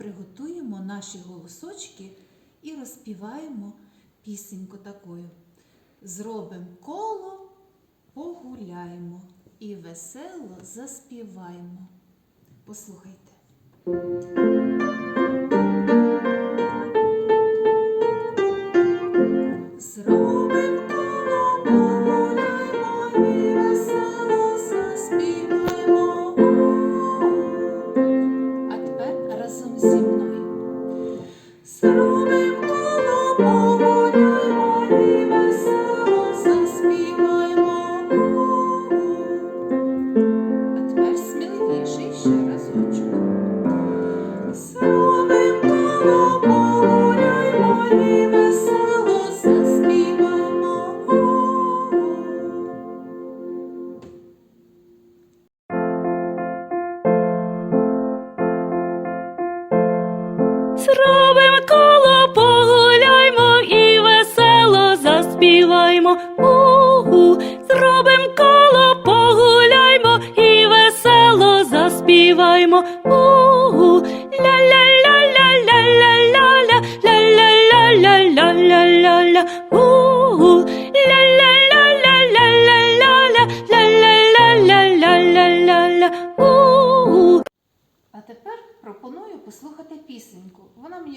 приготуємо наші голосочки і розпіваємо пісеньку такою. Зробимо коло, погуляємо і весело заспіваємо. Послухайте. Коло,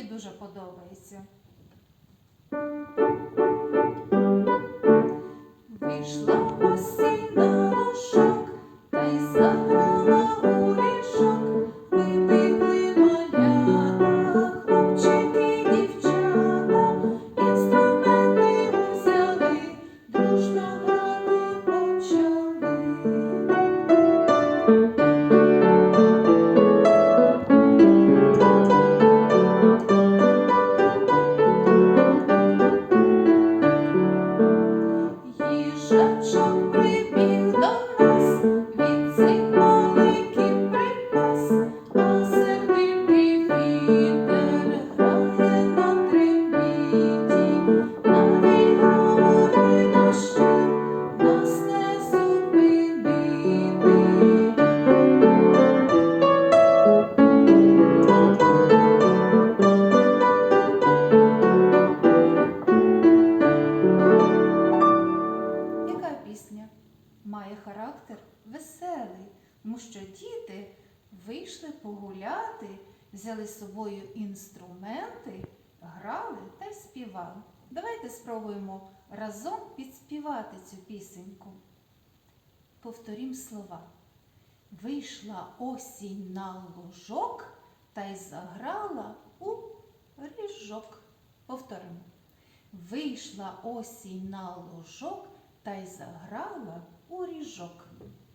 мені дуже подобається. Вийшла осінь взяли з собою інструменти, грали та й співали. Давайте спробуємо разом підспівати цю пісеньку. Повторім слова. Вийшла осінь на лужок та й заграла у ріжок. Повторимо. Вийшла осінь на лужок та й заграла у ріжок.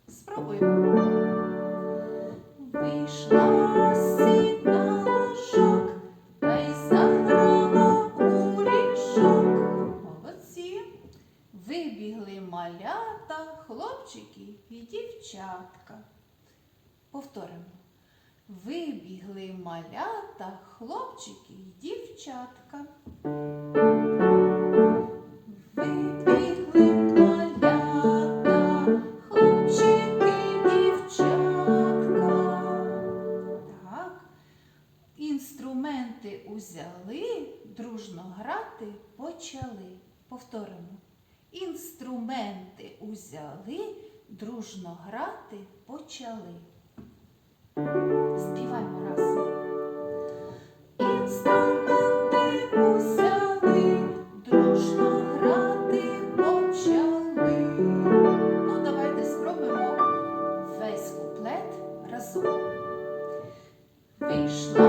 Спробуємо. Вийшла осінь дівчатка. Повторимо. Вибігли малята, хлопчики і дівчатка. Вибігли малята, хлопчики, дівчатка. Так. Інструменти узяли, дружно грати почали. Повторимо. Інструменти узяли, дружно грати почали. Співаємо разом. Інструменти узяли, дружно грати почали. Ну, давайте спробуємо весь куплет разом. Вийшла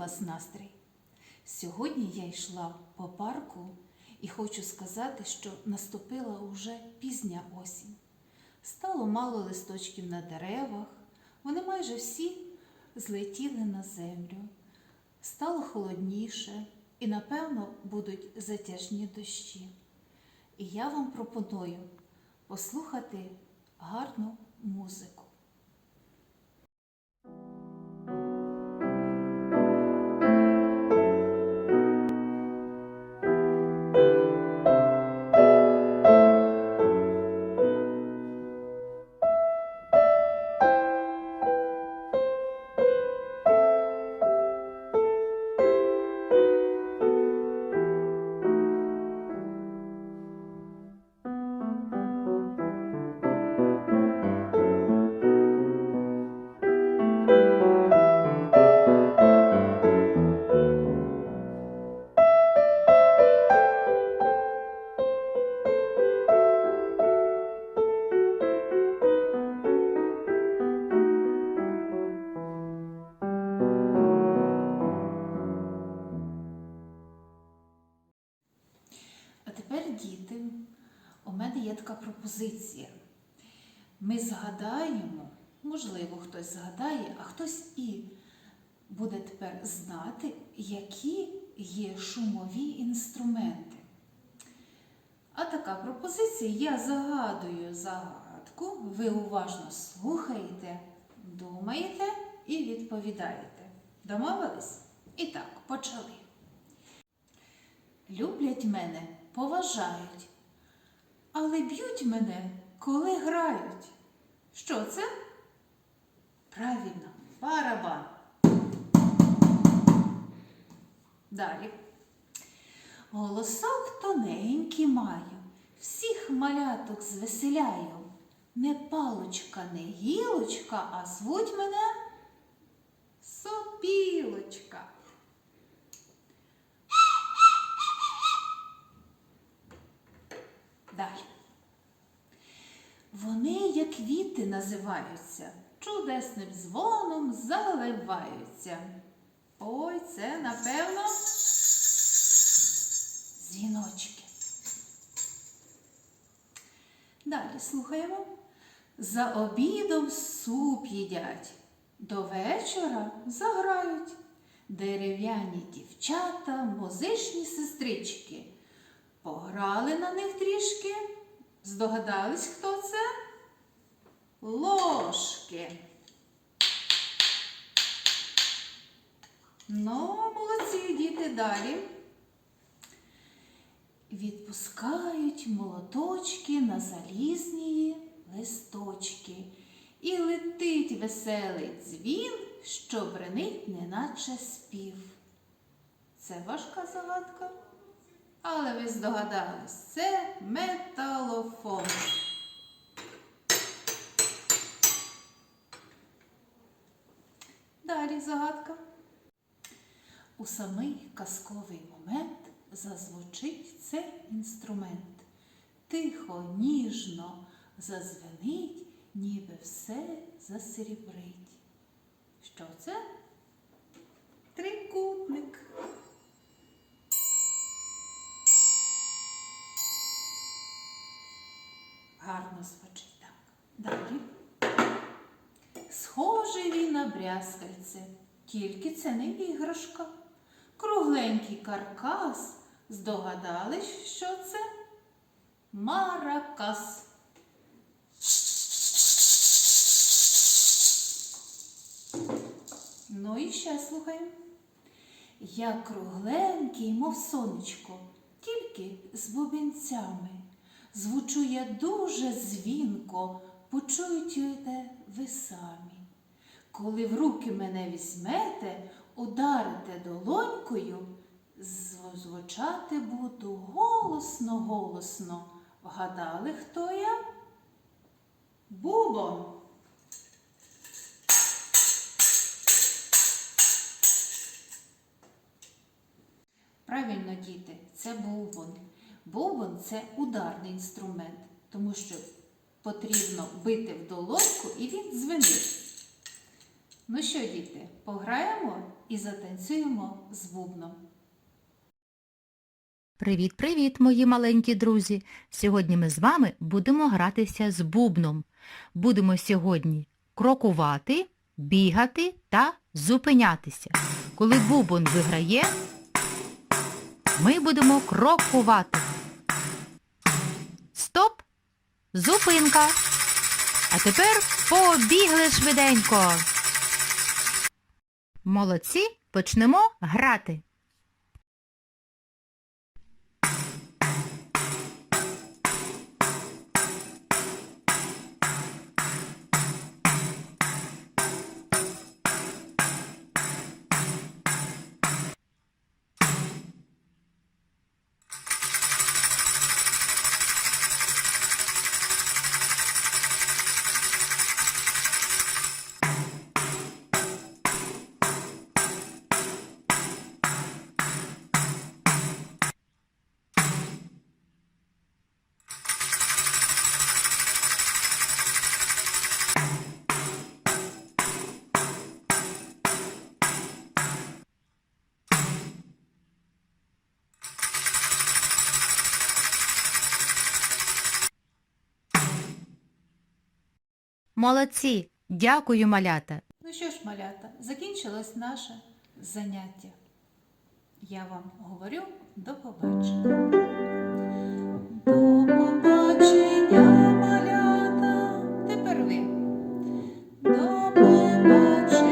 вас настрій? Сьогодні я йшла по парку і хочу сказати, що наступила уже пізня осінь. Стало мало листочків на деревах, Вони майже всі злетіли на землю. Стало холодніше і, напевно, будуть затяжні дощі. І я вам пропоную послухати гарну музику. Є така пропозиція. Ми згадаємо, можливо, хтось згадає, а хтось і буде тепер знати, які є шумові інструменти. А така пропозиція, я загадую загадку, ви уважно слухаєте, думаєте і відповідаєте. Домовились? І так, почали. Люблять мене, поважають, але б'ють мене, коли грають. Що це? Правильно, барабан. Далі. Голосок тоненький маю, всіх маляток звеселяю. Не палочка, не гілочка, а звуть мене сопілочка. Далі. Вони, як квіти, називаються, чудесним дзвоном заливаються. Ой, це, напевно, дзвіночки. Далі слухаємо. За обідом суп їдять, до вечора заграють. Дерев'яні дівчата, музичні сестрички. Пограли на них трішки. Здогадались, хто це? Ложки. Ну, молодці діти далі. Відпускають молоточки на залізні листочки. І летить веселий дзвін, що бренить, неначе спів. Це важка загадка. Але ви здогадались, це металофон. Далі загадка. У самий казковий момент зазвучить цей інструмент. Тихо, ніжно зазвенить, ніби все засрібрить. Що це? Трикутник. Гарно звучить так. Далі. Схожий він на брязкальце, тільки це не іграшка. Кругленький каркас. Здогадались, що це? Маракас. Ну і ще слухаємо. Я кругленький, мов сонечко, тільки з бубенцями. Звучу я дуже дзвінко, почуєте ви самі. Коли в руки мене візьмете, ударите долонькою, звучати буду голосно, голосно. Вгадали, хто я? Бубон. Бубон це ударний інструмент, тому що потрібно бити в долоньку і він дзвенить. Ну що, діти, пограємо і затанцюємо з бубном. Привіт-привіт, мої маленькі друзі! Сьогодні ми з вами будемо гратися з бубном. Будемо сьогодні крокувати, бігати та зупинятися. Коли бубон виграє, ми будемо крокувати. Зупинка! А тепер побігли швиденько. Молодці, почнемо грати. Молодці! Дякую, малята! Ну що ж, малята, закінчилось наше заняття. Я вам говорю до побачення. До побачення, малята. Тепер ви. До побачення.